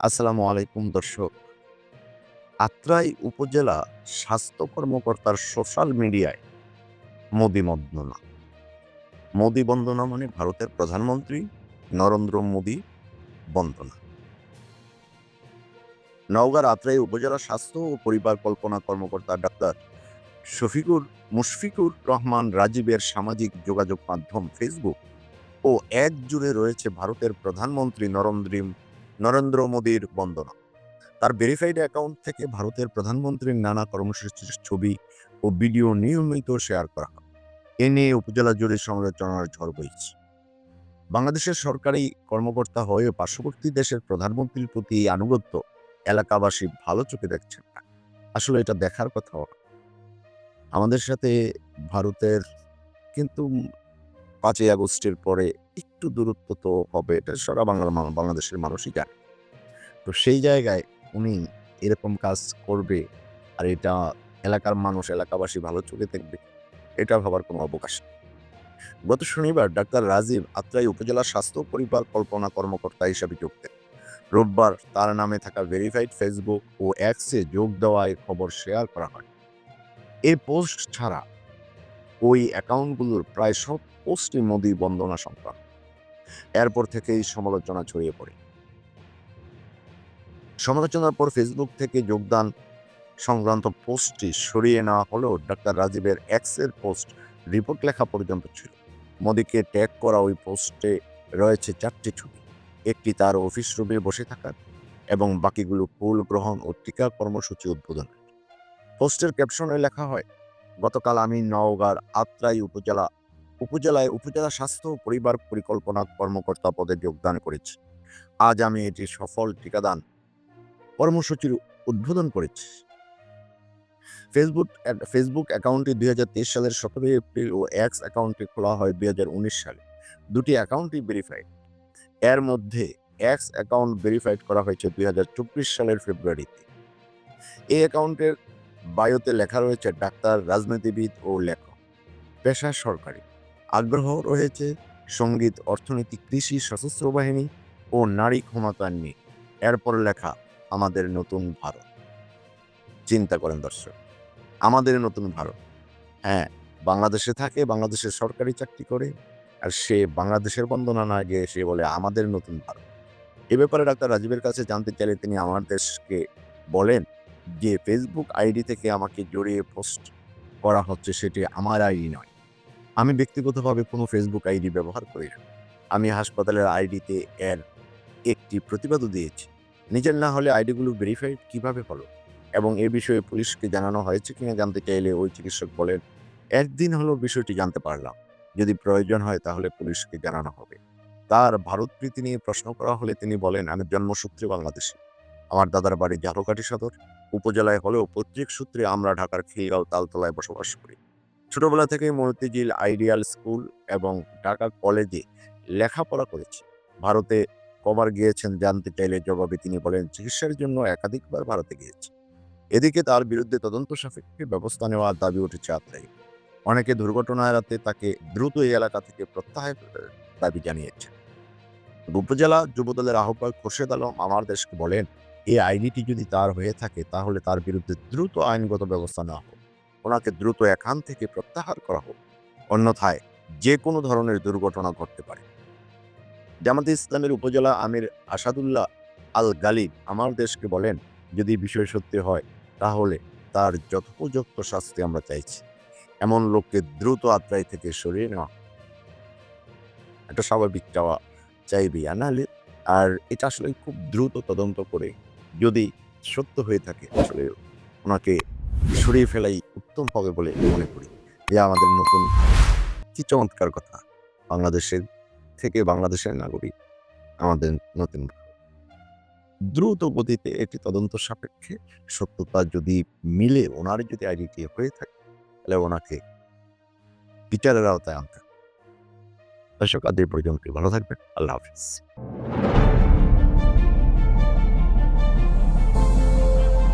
আসসালামু আলাইকুম, দর্শক। আত্রাই উপজেলা স্বাস্থ্য কর্মকর্তার সোশ্যাল মিডিয়ায় মোদি বন্দনা। মোদি বন্দনা মানে ভারতের প্রধানমন্ত্রী নরেন্দ্র মোদি বন্দনা। নওগাঁর আত্রাই উপজেলা স্বাস্থ্য ও পরিবার কল্পনা কর্মকর্তা ডাক্তার শফিকুর মুশফিকুর রহমান রাজীবের সামাজিক যোগাযোগ মাধ্যম ফেসবুক ও এক জুড়ে রয়েছে ভারতের প্রধানমন্ত্রী নরেন্দ্র নরেন্দ্র মোদীর বন্দনা। তার ভেরিফাইড অ্যাকাউন্ট থেকে ভারতের প্রধানমন্ত্রীর নানা কর্মসূচির ছবি ও ভিডিও নিয়মিত শেয়ার করা হয়। এ নিয়ে উপজেলা জুড়ে সমালোচনার ঝড় বইছে। বাংলাদেশের সরকারি কর্মকর্তা হয়ে পার্শ্ববর্তী দেশের প্রধানমন্ত্রীর প্রতি আনুগত্য এলাকাবাসী ভালো চোখে দেখছেন না। আসলে এটা দেখার কথা আমাদের সাথে ভারতের কিন্তু পাঁচই আগস্টের পরে একটু দূরত্ব তো হবে, এটা সারা বাংলার বাংলাদেশের মানুষই জানে তো সেই জায়গায় উনি এরকম কাজ করবে আর এটা এলাকার মানুষ, এলাকাবাসী ভালো চোখে দেখবে, এটা ভাবার কোনো অবকাশ নেই। গত শনিবার ডাক্তার রাজীব আত্রাই উপজেলা স্বাস্থ্য পরিবার কল্পনা কর্মকর্তা হিসাবে যোগ দেন। রোববার তার নামে থাকা ভেরিফাইড ফেসবুক ও অ্যাক্সে যোগ দেওয়ায় খবর শেয়ার করা হয়। এই পোস্ট ছাড়া ওই অ্যাকাউন্টগুলোর প্রায় সব পোস্টই মোদি বন্দনা সংক্রান্ত। এরপর থেকেই সমালোচনা ছড়িয়ে পড়ে। সমালোচনার পর ফেসবুক থেকে যোগদান সংক্রান্ত পোস্টটি সরিয়ে নেওয়া হলেও ডাক্তার রাজীবের এক্সের পোস্ট রিপোর্ট লেখা পর্যন্ত ছিল। মোদীকে ট্যাগ করা ওই পোস্টে রয়েছে চারটি ছবি। একটি তার অফিস রুমে বসে থাকার এবং বাকিগুলো ফুল গ্রহণ ও টিকা কর্মসূচি উদ্বোধন পোস্টের ক্যাপশনে লেখা হয়, গতকাল আমি নওগাঁর আত্রাই উপজেলা উপজেলায় উপজেলা স্বাস্থ্য পরিবার পরিকল্পনা কর্মকর্তা পদে যোগদান করেছি। আজ আমি এটি সফল টিকাদান কর্মসূচির উদ্বোধন করেছি। ফেসবুক ফেসবুক অ্যাকাউন্টটি দু হাজার তেইশ সালের সতেরোই এপ্রিল ও এক্স অ্যাকাউন্টটি খোলা হয় দু হাজার উনিশ সালে। দুটি অ্যাকাউন্টই ভেরিফাইড এর মধ্যে এক্স অ্যাকাউন্ট ভেরিফাইড করা হয়েছে দুই হাজার চব্বিশ সালের ফেব্রুয়ারিতে এই অ্যাকাউন্টের বায়োতে লেখা রয়েছে ডাক্তার, রাজনীতিবিদ ও লেখক। পেশা সরকারি। আগ্রহ রয়েছে সংগীত অর্থনীতি কৃষি, সশস্ত্র বাহিনী ও নারী ক্ষমতা নিয়ে। এরপর লেখা আমাদের নতুন ভারত। চিন্তা করেন দর্শক, আমাদের নতুন ভারত। হ্যাঁ বাংলাদেশে থাকে, বাংলাদেশের সরকারি চাকরি করে, আর সে বাংলাদেশের বন্দনা না গিয়ে সে বলে আমাদের নতুন ভারত। এ ব্যাপারে ডাক্তার রাজীবের কাছে জানতে চাইলে তিনি আমার দেশকে বলেন, যে ফেসবুক আইডি থেকে আমাকে জড়িয়ে পোস্ট করা হচ্ছে সেটি আমার আইডি নয়। আমি ব্যক্তিগতভাবে কোনো ফেসবুক আইডি ব্যবহার করি না। আমি হাসপাতালের আইডিতে এর একটি প্রতিবাদও দিয়েছি। নিজের না হলে আইডিগুলো ভেরিফাইড কীভাবে হলো? এবং এ বিষয়ে পুলিশকে জানানো হয়েছে কিনা জানতে চাইলে ওই চিকিৎসক বলেন, একদিন হলো বিষয়টি জানতে পারলাম। যদি প্রয়োজন হয় তাহলে পুলিশকে জানানো হবে। তার ভারত প্রীতি নিয়ে প্রশ্ন করা হলে তিনি বলেন, আমি জন্মসূত্রে বাংলাদেশি। আমার দাদার বাড়ি ঝালকাঠি সদর। উপজেলায় হলেও পৈতৃক সূত্রে আমরা ঢাকার খিলগাঁও তালতলায় বসবাস করি। ছোটবেলা থেকেই মতিঝিল আইডিয়াল স্কুল এবং ঢাকা কলেজে লেখাপড়া করেছি। ভারতে কবার গিয়েছেন জানতে চাইলে জবাবে তিনি বলেন, চিকিৎসার জন্য একাধিকবার ভারতে গিয়েছে। এদিকে তার বিরুদ্ধে তদন্ত সাপেক্ষে ব্যবস্থা নেওয়ার দাবি উঠেছে আত্রাই অনেকে দুর্ঘটনা এড়াতে তাকে দ্রুত এই এলাকা থেকে প্রত্যাহারের দাবি জানিয়েছে উপজেলা যুবদলের আহ্বায়ক খোরশেদ আলম আমার দেশকে বলেন, এই আইডিটি যদি তার হয়ে থাকে, তাহলে তার বিরুদ্ধে দ্রুত আইনগত ব্যবস্থা নেওয়া হোক। ওনাকে দ্রুত এখান থেকে প্রত্যাহার করা হোক। অন্যথায় যে কোনো ধরনের দুর্ঘটনা ঘটতে পারে। জামাতে ইসলামের উপজেলা আমির আসাদুল্লাহ আল গালিব আমার দেশকে বলেন, যদি বিষয় সত্যি হয়, তাহলে তার যথোপযুক্ত শাস্তি আমরা চাইছি। এমন লোককে দ্রুত আত্রাই থেকে সরিয়ে নেওয়া। একটা স্বাভাবিক চাওয়া চাইবি নাহলে আর এটা আসলে খুব দ্রুত তদন্ত করে যদি সত্য হয়ে থাকে, আসলে ওনাকে সরিয়ে ফেলাই উত্তম হবে বলে মনে করি। যে আমাদের নতুন কি চমৎকার কথা। বাংলাদেশের থেকে বাংলাদেশের নাগরিক আমাদের নতুন দ্রুত গতিতে এটি তদন্ত সাপেক্ষে সত্যতা যদি মিলে, ওনার যদি আইডিটি হয়ে থাকে, তাহলে ওনাকে বিচারের আওতায় আনতে। দর্শক এই পর্যন্ত ভালো থাকবেন। আল্লাহ হাফিজ।